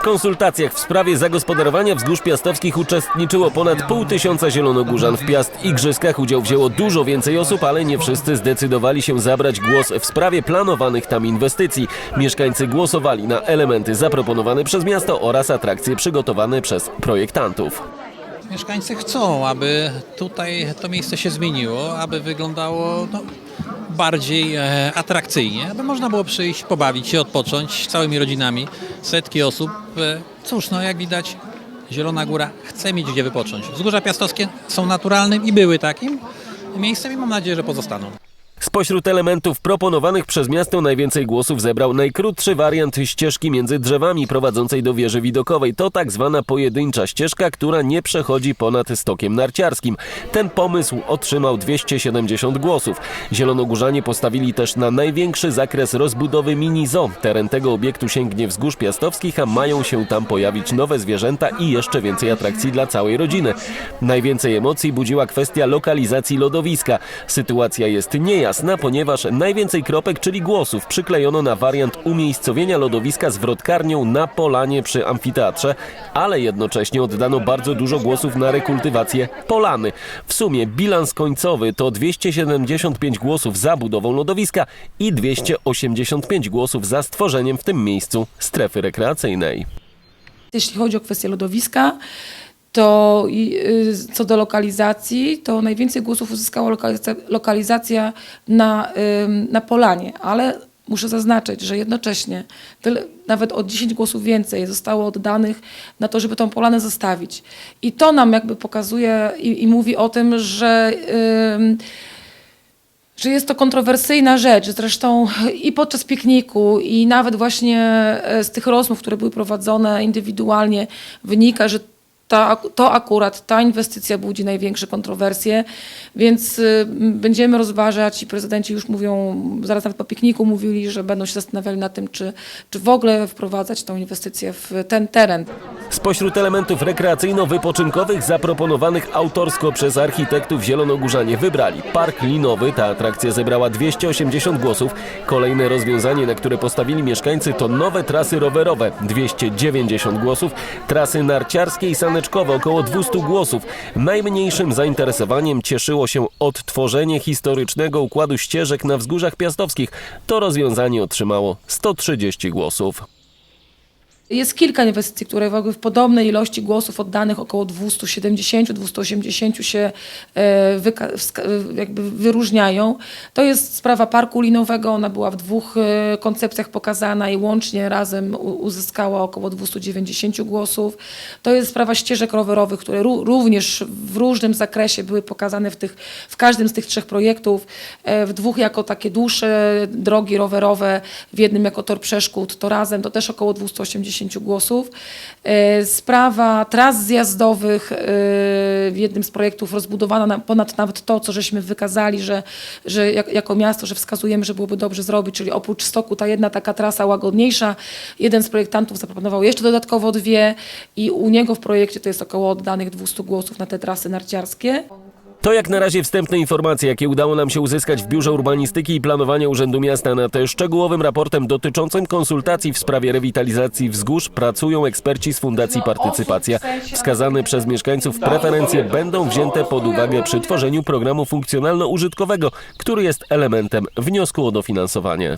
W konsultacjach w sprawie zagospodarowania wzgórz piastowskich uczestniczyło ponad pół tysiąca zielonogórzan. W Piast Igrzyskach udział wzięło dużo więcej osób, ale nie wszyscy zdecydowali się zabrać głos w sprawie planowanych tam inwestycji. Mieszkańcy głosowali na elementy zaproponowane przez miasto oraz atrakcje przygotowane przez projektantów. Mieszkańcy chcą, aby tutaj to miejsce się zmieniło, aby wyglądało no, bardziej e, atrakcyjnie, aby można było przyjść, pobawić się, odpocząć całymi rodzinami, setki osób. E, cóż, no jak widać, Zielona Góra chce mieć gdzie wypocząć. Wzgórza Piastowskie są naturalnym i były takim miejscem i mam nadzieję, że pozostaną. Spośród elementów proponowanych przez miasto najwięcej głosów zebrał najkrótszy wariant ścieżki między drzewami prowadzącej do wieży widokowej. To tak zwana pojedyncza ścieżka, która nie przechodzi ponad stokiem narciarskim. Ten pomysł otrzymał 270 głosów. Zielonogórzanie postawili też na największy zakres rozbudowy mini zoo. Teren tego obiektu sięgnie wzgórz piastowskich, a mają się tam pojawić nowe zwierzęta i jeszcze więcej atrakcji dla całej rodziny. Najwięcej emocji budziła kwestia lokalizacji lodowiska. Sytuacja jest niejasna, ponieważ najwięcej kropek, czyli głosów, przyklejono na wariant umiejscowienia lodowiska z wrotkarnią na polanie przy amfiteatrze, ale jednocześnie oddano bardzo dużo głosów na rekultywację polany. W sumie bilans końcowy to 275 głosów za budową lodowiska i 285 głosów za stworzeniem w tym miejscu strefy rekreacyjnej. Jeśli chodzi o kwestię lodowiska, to y, co do lokalizacji, to najwięcej głosów uzyskała lokalizacja, na, na Polanie, ale muszę zaznaczyć, że jednocześnie tyle, nawet o 10 głosów więcej zostało oddanych na to, żeby tą Polanę zostawić. I to nam jakby pokazuje i, i mówi o tym, że ym, że jest to kontrowersyjna rzecz. Zresztą i podczas pikniku, i nawet właśnie e, z tych rozmów, które były prowadzone indywidualnie, wynika, że ta, to akurat ta inwestycja budzi największe kontrowersje, więc y, będziemy rozważać i prezydenci już mówią, zaraz nawet po pikniku mówili, że będą się zastanawiali nad tym, czy, czy w ogóle wprowadzać tą inwestycję w ten teren. Spośród elementów rekreacyjno-wypoczynkowych zaproponowanych autorsko przez architektów Zielonogórzanie wybrali Park Linowy. Ta atrakcja zebrała 280 głosów. Kolejne rozwiązanie, na które postawili mieszkańcy to nowe trasy rowerowe 290 głosów, trasy narciarskie i około 200 głosów. Najmniejszym zainteresowaniem cieszyło się odtworzenie historycznego układu ścieżek na wzgórzach piastowskich. To rozwiązanie otrzymało 130 głosów. Jest kilka inwestycji, które w podobnej ilości głosów oddanych, około 270-280 się e, jakby wyróżniają. To jest sprawa parku linowego, ona była w dwóch e, koncepcjach pokazana i łącznie razem uzyskała około 290 głosów. To jest sprawa ścieżek rowerowych, które ró- również w różnym zakresie były pokazane w, tych, w każdym z tych trzech projektów. E, W dwóch jako takie dłuższe drogi rowerowe, w jednym jako tor przeszkód, to razem to też około 280 głosów. E, Sprawa tras zjazdowych e, w jednym z projektów rozbudowana na ponad nawet to, co żeśmy wykazali, że, że jak, jako miasto, że wskazujemy, że byłoby dobrze zrobić, czyli oprócz stoku ta jedna taka trasa łagodniejsza. Jeden z projektantów zaproponował jeszcze dodatkowo dwie i u niego w projekcie to jest około oddanych 200 głosów na te trasy narciarskie. To jak na razie wstępne informacje, jakie udało nam się uzyskać w Biurze Urbanistyki i Planowania Urzędu Miasta. Nad szczegółowym raportem dotyczącym konsultacji w sprawie rewitalizacji wzgórz pracują eksperci z Fundacji Partycypacja. Wskazane przez mieszkańców preferencje będą wzięte pod uwagę przy tworzeniu programu funkcjonalno-użytkowego, który jest elementem wniosku o dofinansowanie.